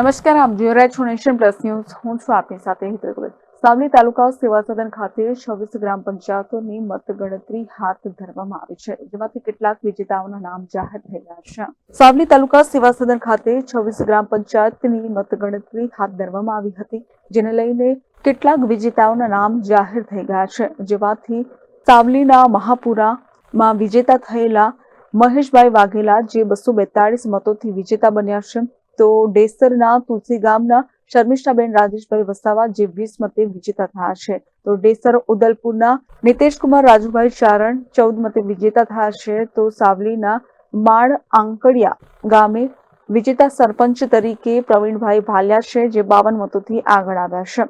નમસ્કાર, આપ જોઈ રહ્યા પ્લસ ન્યૂઝ. હું છું આપની સાથે હેતલ સાવલી તાલુકા સેવા સદન ખાતે છવ્વીસ ગ્રામ પંચાયતોની મતગણતરી હાથ ધરવામાં આવી છે, જેમાંથી કેટલાક વિજેતાઓના નામ જાહેર ગયા છે. સાવલી તાલુકા સેવા સદન ખાતે છવ્વીસ ગ્રામ પંચાયતની મતગણતરી હાથ ધરવામાં આવી હતી, જેને લઈને કેટલાક વિજેતાઓના નામ જાહેર થઈ ગયા છે, જેમાંથી સાવલીના મહાપુરામાં વિજેતા થયેલા મહેશભાઈ વાઘેલા, જે બસો બેતાળીસ મતોથી વિજેતા બન્યા છે તો ડેસરના તુલસી ગામના શર્મિષ્ઠાબેન રાજેશભાઈ વસાવા જે વીસ મતે વિજેતા થયા છે. તો ડેસર ઉદલપુરના નિતેશકુમાર રાજુભાઈ ચારણ ચૌદ મતે વિજેતા થયા છે. તો સાવલીના માળ આંકડિયા ગામે વિજેતા સરપંચ તરીકે પ્રવીણભાઈ ભાલિયા છે, જે બાવન મતોથી આગળ આવ્યા છે.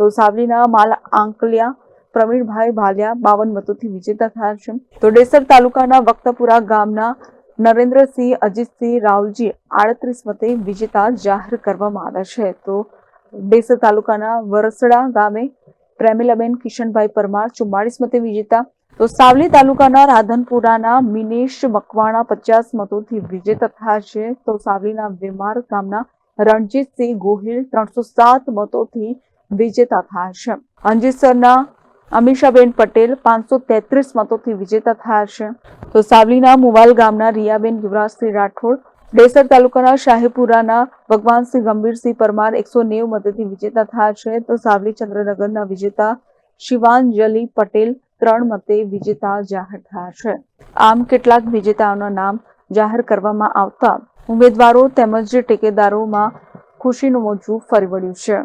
તો સાવલીના માલ આંકલિયા પ્રવીણભાઈ ભાલિયા બાવન મતોથી વિજેતા થયા છે. તો ડેસર તાલુકાના વક્તપુરા ગામના નરેન્દ્રસિંહ, અજીતસિંહ રાવલજી આડત્રીસ મતે વિજેતા જાહેર કરવામાં આવ્યા છે. તો ડેસર તાલુકાના વરસડા ગામે પ્રેમિલાબેન કિશનભાઈ પરમાર ચુમ્માળીસ મતે વિજેતા. તો સાવલી તાલુકાના રાધનપુરાના મિનેશ મકવાણા પચાસ મતોથી વિજેતા થયા છે. તો સાવલીના વેમાર ગામના રણજીતસિંહ ગોહિલ ત્રણસો સાત મતોથી વિજેતા થયા છે. અંજીસરના અમીષાબેન પટેલ પાંચસો તેત્રીસ મતોથી વિજેતા થયા છે. તો સાવલીના મુવાલ ગામના રિયાબેન યુવરાજસિંહ રાઠોડ, ડેસર તાલુકાના શાહીપુરાના ભગવાનસિંહ ગંભીરસિંહ પરમાર એકસો નેવું મતેથી વિજેતા થયા છે. તો સાવલી ચંદ્રનગરના વિજેતા શિવાંજલિ પટેલ ત્રણ મતે વિજેતા જાહેર થયા છે. આમ કેટલાક વિજેતાઓના નામ જાહેર કરવામાં આવતા ઉમેદવારો તેમજ ટેકેદારોમાં ખુશીનું મોજું ફરી વળ્યું છે.